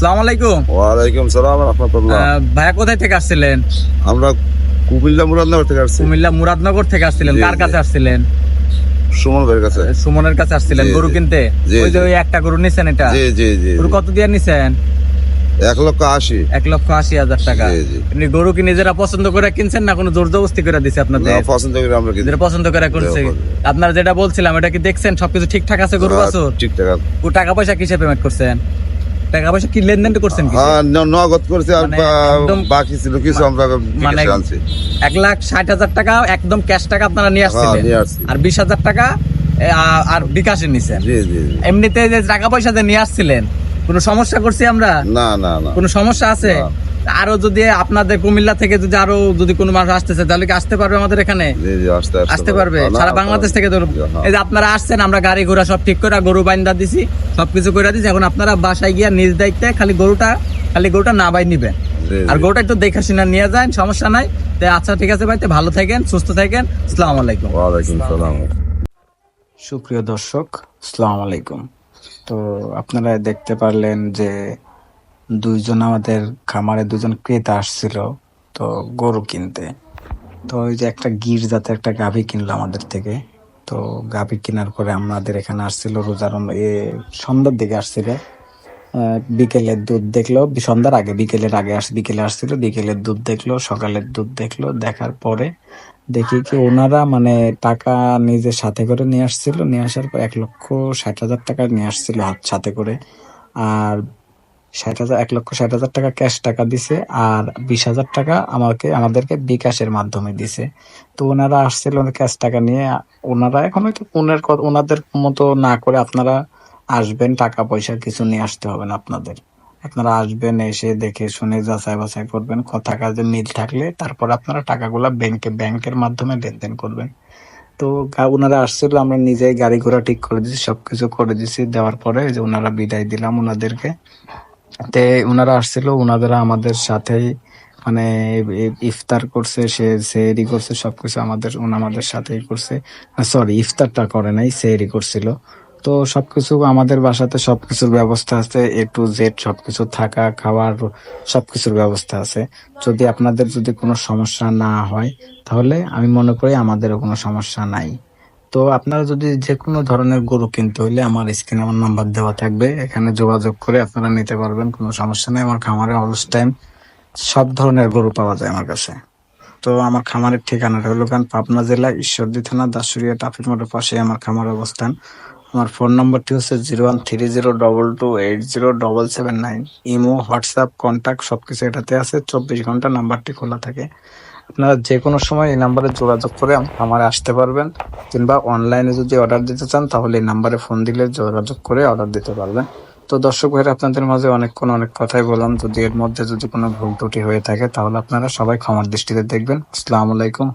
সালাম আলাইকুম। ওয়ালাইকুম সালাম রহমতুল্লাহ। ভাইয়া কোথায় থেকে আসছিলেন? আমরা কুমিল্লা মুরাদনগর থেকে আসছি। কুমিল্লা মুরাদনগর থেকে আসছিলেন। কার কাছে আসছিলেন? সুমন ভাইয়ের কাছে। সুমনের কাছে আসছিলেন গরু জি। কিনতে? ওই যে ওই একটা গরু নিছেন এটা? জি জি জি গরু কত দিয়ে নিছেন? এক লক্ষ আশি। এক লক্ষ আশি হাজার টাকা। জি, জি। গরু কি নিজেরা পছন্দ করে কিনছেন না কোনো জোর জবস্তি করে দিছে আপনাদের? পছন্দ করে আমরা পছন্দ করে করছে? আপনারা যেটা বলছিলাম এটা কি দেখছেন? সবকিছু ঠিকঠাক আছে গরু বাছুর? ঠিকঠাক টাকা পয়সা কিসে পেমেন্ট করছেন? টাকা পয়সা কি লেনদেন করছেন হ্যাঁ নগদ করেছে আর মানে বাকি ছিল কিছু আমরা মানে এক লাখ ষাট হাজার টাকা একদম ক্যাশ টাকা আপনারা নিয়ে আসছেন আসছিলেন। আর বিশ হাজার টাকা আর বিকাশে নিছেন। এমনিতে যে টাকা পয়সা যে নিয়ে আসছিলেন কোনো সমস্যা করছি আমরা? না না না। কোনো সমস্যা আছে। আরও যদি আপনাদের কুমিল্লা থেকে যদি আরও যদি কোনো মানুষ আসতেছে তাহলে কি আসতে পারবে আমাদের এখানে? জি জি আসতে পারবে। সারা বাংলাদেশ থেকে ধরুন। হ্যাঁ। এই যে আপনারা আসছেন আমরা গাড়ি ঘোড়া সব ঠিক করে গরু বাইন্দা দিছি সবকিছু করে দিছি। এখন আপনারা বাসায় গিয়া নিজ দায়িত্বে খালি গরুটা খালি গরুটা না বাই নিবেন। আর। গরুটা একটু দেখে শুনে নিয়ে যান সমস্যা নাই। তো আচ্ছা ঠিক আছে ভাই তো ভালো থাকেন সুস্থ থাকেন। আসসালামু আলাইকুম। ওয়ালাইকুম সালাম। সুপ্রিয় দর্শক আসসালামু আলাইকুম। তো আপনারা দেখতে পারলেন যে দুইজন আমাদের খামারে দুজন ক্রেতা আসছিল, তো গরু কিনতে। তো ওই যে একটা গির জাতের একটা গাভী কিনলো আমাদের থেকে। তো গাভী কেনার পরে আমাদের এখানে আসছিল রোজার এ সন্ধ্যার দিকে আসছিল। বিকেলের দুধ দেখল, সন্ধ্যার আগে, বিকেলের আগে আস বিকেলে আসছিল, বিকেলের দুধ দেখল, সকালের দুধ দেখল, দেখার পরে দেখি কি ওনারা মানে টাকা নিজের সাথে করে নিয়ে আসছিল। নিয়ে আসার পর এক লক্ষ ষাট হাজার টাকা নিয়ে আসছিল হাত সাথে করে। আর ষাট হাজার, এক লক্ষ ষাট হাজার টাকা ক্যাশ টাকা দিছে আর বিশ হাজার টাকা আমাকে, আমাদেরকে বিকাশের মাধ্যমে দিছে। তো ওনারা আসছিল ক্যাশ টাকা নিয়ে। ওনারা এখন হয়তো ওনার ওনাদের মতো না করে আপনারা আসবেন, টাকা পয়সা কিছু নিয়ে আসতে হবে না আপনাদের। আপনারা আসবেন, এসে দেখে শুনে যাচাই বাছাই করবেন, কথা কাজে মিল থাকলে তারপর আপনারা টাকাগুলা ব্যাংকে ব্যাংকের মাধ্যমে লেনদেন করবেন। তো ওনারা আসছিল, আমরা নিজেই গাড়ি ঘোড়া ঠিক করে দিয়েছি, সবকিছু করে দিয়েছি। দেওয়ার পরে যে ওনারা বিদায় দিলাম ওনাদেরকে। তে ওনারা আসছিল ওনারা আমাদের সাথেই মানে ইফতার করছে, সে সেহরি করছে, সবকিছু আমাদের আমাদের সাথেই করছে। সরি ইফতারটা করে নাই সেহরি করছিল। তো সবকিছু আমাদের বাসাতে সবকিছুর ব্যবস্থা আছে এ টু জেড সবকিছু থাকা, খাওয়ার, সবকিছুর ব্যবস্থা আছে। যদি আপনাদের যদি কোনো সমস্যা না হয়, তাহলে আমি মনে করি আমাদেরও কোনো সমস্যা নাই। তো আপনারা যদি যে কোনো ধরনের গরু কিনতে হইলে আমার স্ক্রিনে আমার নাম্বার দেওয়া থাকবে। এখানে যোগাযোগ করে আপনারা নিতে পারবেন, কোনো সমস্যা নেই। আমার খামারে অলস টাইম সব ধরনের গরু পাওয়া যায় আমার কাছে। তো আমার খামারের ঠিকানাটা হলো কারণ পাবনা জেলা ঈশ্বরদী থানা দাসুরিয়া ট্রাফিক মোড়ের পাশে আমার খামারের অবস্থান। আমার ফোন নম্বরটি হচ্ছে zero one three zero double two eight zero double seven nine. Imo, WhatsApp contact সব কিছু এটাতে আছে। চব্বিশ ঘণ্টা নাম্বারটি খোলা থাকে। আপনারা যে কোনো সময় এই নাম্বারে যোগাযোগ করে আমার আসতে পারবেন, কিংবা অনলাইনে যদি অর্ডার দিতে চান, তাহলে এই নাম্বারে ফোন দিলে যোগাযোগ করে অর্ডার দিতে পারবেন। তো দর্শক ভাইরা, আপনাদের মাঝে অনেকক্ষণ অনেক কথাই বললাম। যদি এর মধ্যে যদি কোনো ভুল ত্রুটি হয়ে থাকে, তাহলে আপনারা সবাই ক্ষমার দৃষ্টিতে দেখবেন। আসসালামু আলাইকুম।